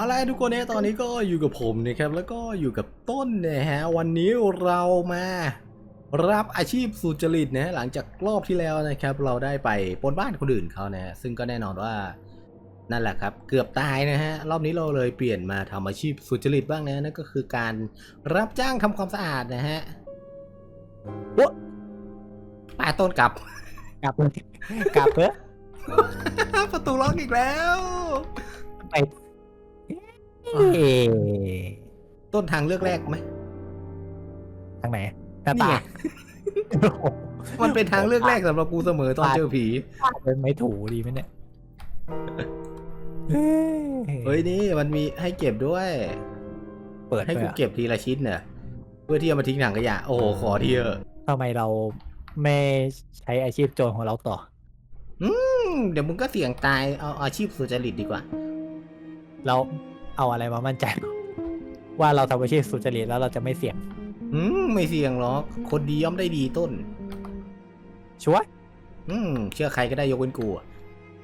เอาละทุกคนเนี่ยตอนนี้ก็อยู่กับผมนะครับแล้วก็อยู่กับต้นนะฮะวันนี้เรามารับอาชีพสุจริตนะฮะหลังจากรอบที่แล้วนะครับ เราได้ไปปล้นบ้านคนอื่นเขานะฮะซึ่งก็แน่นอนว่านั่นแหละครับ เกือบตายนะฮะรอบนี้เราเลยเปลี่ยนมาทำอาชีพสุจริตบ้างนะนั่นก็คือการรับจ้างทำความสะอาดนะฮะโอ๊ะป้าต้นกลับกลับเลยกลับเพื่อประตูล็อกอีกแล้วไป เอ๊ะต้นทางเลือกแรกไหมทางไหนหน้านี่ตาไงมันเป็นทางเลือกแรกสำหรับกูเสมอตอนเจอผีเป็นไม่ถูดีไหมเนี่ยเฮ้เฮ้ยนี่มันมีให้เก็บด้วย เปิดให้ด้วยกูอะเก็บทีละชิ้นเน่ะเพื่อที่จะมาทิ้งถังขยะ โอ้โหขอทีเถอะทำไมเราไม่ใช้อาชีพโจรของเราต่อ อืมเดี๋ยวมึงก็เสี่ยงตายเอาอาชีพสุจริตดีกว่า เรา เอาอะไรมามั่นใจ ว่าเราทำอาชีพสุจริตแล้วเราจะไม่เสี่ยง อืมไม่เสี่ยงหรอก คนดีย่อมได้ดีต้น ชัวร์อืมเชื่อใครก็ได้ยกเว้นกูอะ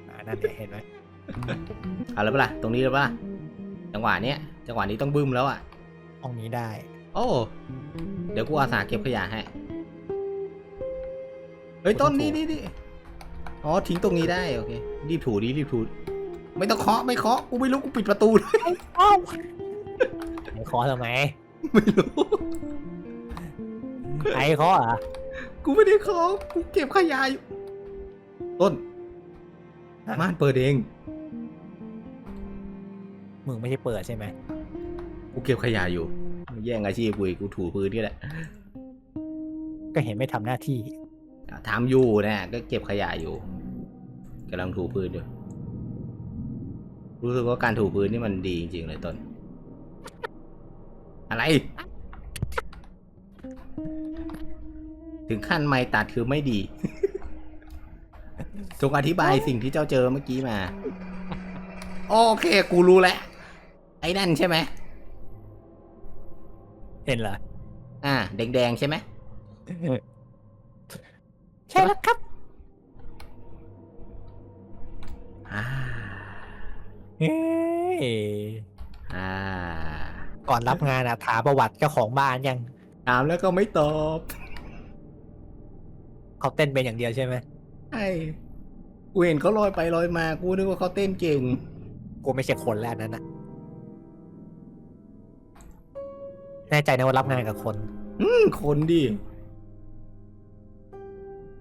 อ่านั่นเดี๋ยวเห็นไหมเอาแล้วปะล่ะตรงนี้แล้วปะล่ะจังหวะเนี้ยจังหวะนี้ต้องบึ้มแล้วอะ ห้องนี้ได้ โอ้ เดี๋ยวกูอาสาเก็บขยะให้ เฮ้ยต้นนี่นี่นี่อ๋อทิ้งตรงนี้ได้ โอเค รีบถูดิรีบถู ไม่ต้องเคาะไม่เคาะกูไม่รู้กูปิดประตูด้วยเอ้าไอ้คอทำไมไม่รู้ ไอ้คออะกูไม่ได้เคาะกูเก็บขยะอยู่ต้นม่านเปิดเองมึงไม่ใช่เปิดใช่ไหมกูเก็บขยะอยู่มึงแย่งอาชีพกูอีกกูถูพื้นนี่แหละก็เห็นไม่ทำหน้าที่ อะทำอยู่นะก็เก็บขยะอยู่กำลังถูพื้นอยู่ รู้สึกว่าการถูพื้นนี่มันดีจริงๆเลยต้น อะไร ถึงขั้นไม่ตัดคือไม่ดี จงอธิบายสิ่งที่เจ้าเจอเมื่อกี้มา โอเค กูรู้แล้ว ไอ้นั่นใช่ไหม เห็นเหรอ อ่า แดงๆใช่ไหม ใช่แล้วครับ อ่า เฮ้ ยอ่า ก่อนรับงานอะถามประวัติเจ้าของบ้านยัง ถามแล้วก็ไม่ตอบเขาเต้นเป็นอย่างเดียวใช่ไหมใช่กูเห็นเขาลอยไปลอยมา กูนึกว่าเขาเต้นเก่ง กูไม่ใช่คนแล้วอันนั้นนะแน่ใจนะว่ารับงานกับคน อืมคนดิ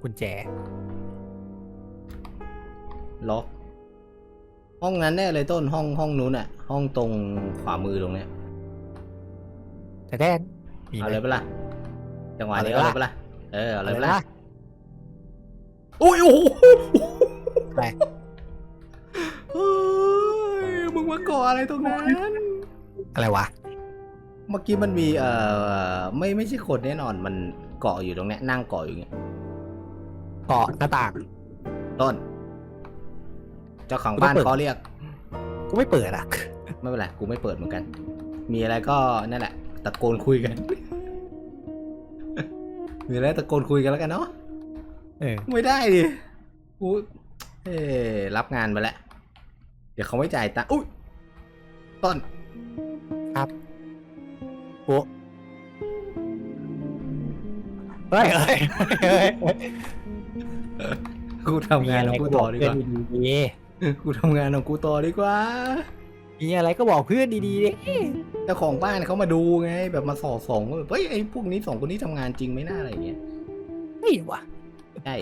กุญแจ ล็อก ห้องนั้นแน่เลยต้นห้องห้องนู้นอะห้องตรงขวามือตรงเนี้ยแต่แน่มีไหเอามเลยปะล่ะจังหวะนี้เอาเอาเลเลยยปะปะล่ะเออเอาเลยเอาปะเลยล่ะปะอุ้ยโอ้โหไป เฮ้ยมึงมาก่ออะไรตรงนั้น อะไรวะ เมื่อกี้มันมีเอ่อไม่ไม่ใช่คนแน่นอนมันเกาะอยู่ตรงเนี้ยนั่งเกาะอยู่เงี้ยเกาะหน้าต่างต้น เจ้าของกูต้บ้าอนงเปิดเขาเรียก กูไม่เปิดอะ ไม่เป็นไรกูไม่เปิดเหมือนกัน มีอะไรก็นั่นแหละ ตะโกนคุยกัน มีอะไรตะโกนคุยกันแล้วกันเนาะเออไม่ได้ดิกูเอ้รับงานมาแล้ว เดี๋ยวเขาไม่จ่ายตังค์อุ้ยต้นโอ้เฮ้ยเฮ้ยเฮ้ยเฮ้ยกูทำงานของกูต่อดีกว่าเพื่อนดี กูทำงานของกูต่อดีกว่าๆมีอะไรก็บอกเพื่อนดีๆดิเจ้าของบ้านเขามาดูไง แบบมาสอดส่องว่าแบบเฮ้ยไอ้พวกนี้สองคนนี้ทำงานจริงไหมหน้าอะไรอย่างเงี้ยไม่วะ ใช่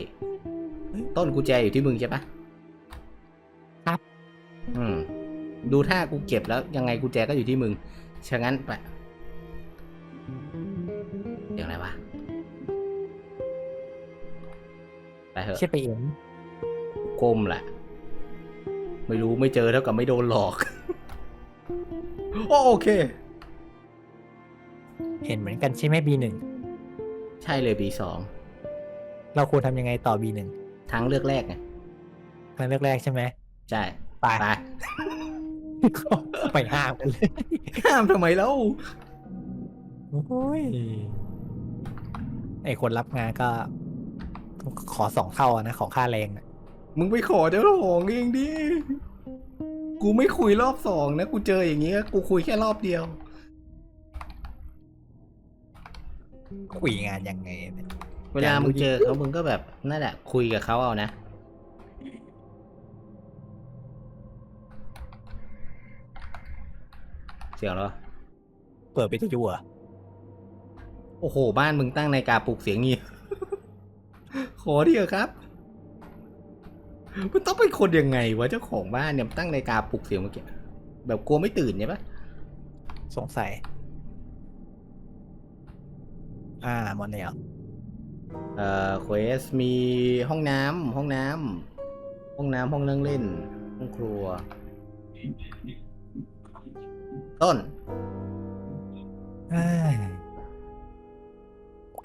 ต้นกุญแจอยู่ที่มึงใช่ปะครับ อืม ดูท่ากูเก็บแล้วยังไงกุญแจก็อยู่ที่มึงฉะนั้นไปเดี๋ยวอะไรวะไปเถอะใช่ไปเอง ก้มแหละ ไม่รู้ไม่เจอเท่ากับไม่โดนหลอก โอโอเค เห็นเหมือนกันใช่ไหมบีหนึ่งใช่เลยปีสองเราควรทำยังไงต่อบีหนึ่งทางเลือกแรกไงครั้งแรกๆใช่ไหม ใช่ ไป ไป ไปห้ามกันเลย ห้ามทำไมแล้ว โอ้ย ไอคนรับงานก็ ขอสองเท่าอะนะ ของค่าแรงอะ มึงไปขอเจ้าของเองดิ กูไม่คุยรอบสองนะ กูเจออย่างเงี้ย กูคุยแค่รอบเดียว คุยงานยังไงเนี่ยเวลามึงเจอเขามึงก็แบบนั่นแหละคุยกับเขาเอานะ เสียงเหรอ เปิดไปที่ยั่วโอ้โห บ้านมึงตั้งในาฬิกาปลุกเสียงงี้ ขอเดียวครับ มันต้องเป็นคนยังไงวะเจ้าของบ้านเนี่ยตั้งในาฬิกาปลุกเสียงเมื่อกี้แบบกลัวไม่ตื่นใช่ปะสงสัย อ่าหมดแล้วเอ่อเควสมีห้องน้ำห้องน้ำห้องน้ำห้องนั่งเล่น ห้องครัว ต้นเอ้ย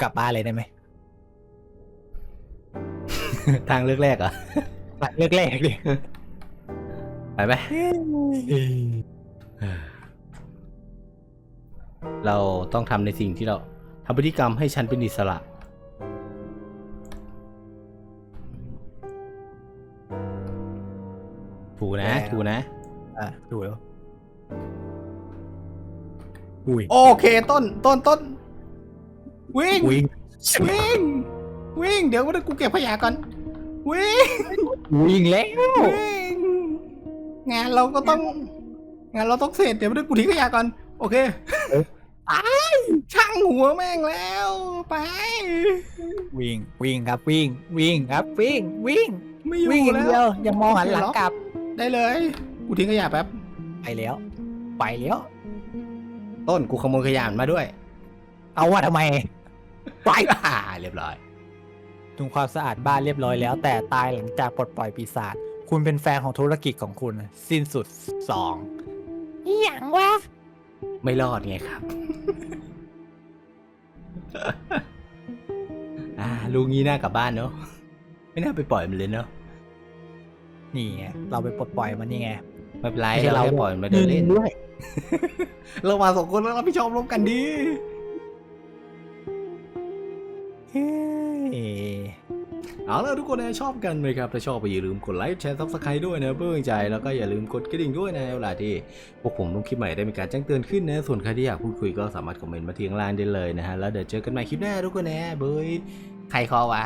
กลับบ้านเลยได้ไหม ทางเลือกแรกเหรอ เลือกแรกดิไปไหมเราต้องทำในสิ่งที่เราทำพฤติกรรมให้ฉันเป็นอิสระ ถูกนะถูกนะ อะดูแล้วอุ้ยโอเคต้นต้นต้นวิ่งวิ่งวิ่งวิ่งเดี๋ยวกูเก็บขยะก่อนวิ่ง วิ่งแล้ววิ่งงานเราก็ต้อง งานเราต้องเสร็จเดี๋ยวกูทิ้งขยะก่อน โอเคไปช่างหัวแม่งแล้ว ไป วิ่งวิ่งครับวิ่งวิ่งครับวิ่งวิ่งไม่อยู่วิ่งอย่างแล้เดียวว อย่ามองหันหลังกลับได้เลย กูทิ้งขยะแป๊บ ไปแล้ว ไปแล้ว ต้นกูขโมยขยะมันมาด้วย เอาว่าทำไม ไป อ่าเรียบร้อย ทำความสะอาดบ้านเรียบร้อยแล้ว แต่ตายหลังจากปลดปล่อยปีศาจคุณเป็นแฟนของธุรกิจของคุณ สิ้นสุดสองอย่างวะไม่รอดไงครับ อ่าลุงงี้น่ากลับบ้านเนาะไม่น่าไปปล่อยมันเลยเนาะนี่ไงเราไปปลดปล่อยมันนี่ไง ไม่เป็นไรไม่ใช่เราเรา แค่ปล่อยมันมาเดินเล่น ด้วย เรามาสองคนแล้วเราไม่ชอบร่วมกันดี เอาล่ะทุกคนนะชอบกันไหมครับถ้าชอบไปอย่าลืมกดไลค์แชร์ซับสไครต์ด้วยนะเพื่อเป็นใจแล้วก็อย่าลืมกดกระดิ่งด้วยนะเวลาที่พวกผมลงคลิปใหม่ได้มีการแจ้งเตือนขึ้นนะส่วนใครที่อยากพูดคุยก็สามารถคอมเมนต์มาที่ข้างล่างได้เลยนะฮะแล้วเดี๋ยวเจอกันใหม่คลิปหน้าทุกคนนะเบยใครคอวะ